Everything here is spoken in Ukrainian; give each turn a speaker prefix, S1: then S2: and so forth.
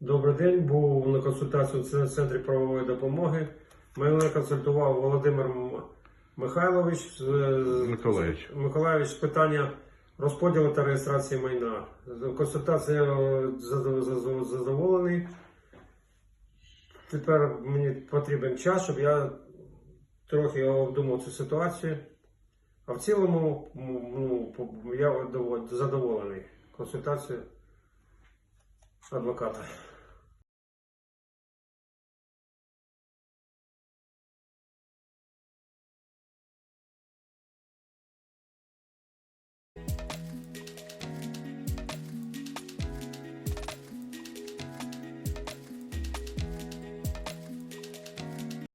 S1: Добрий день. Був на консультації в центрі правової допомоги. Мене консультував Володимир Михайлович з- е,
S2: Миколаївич.
S1: Миколаївич питання розподілу та реєстрації майна. Консультація е, задоволений. Тепер мені потрібен час, щоб я трохи обдумав цю ситуацію. А в цілому ну, я задоволений консультацією адвоката.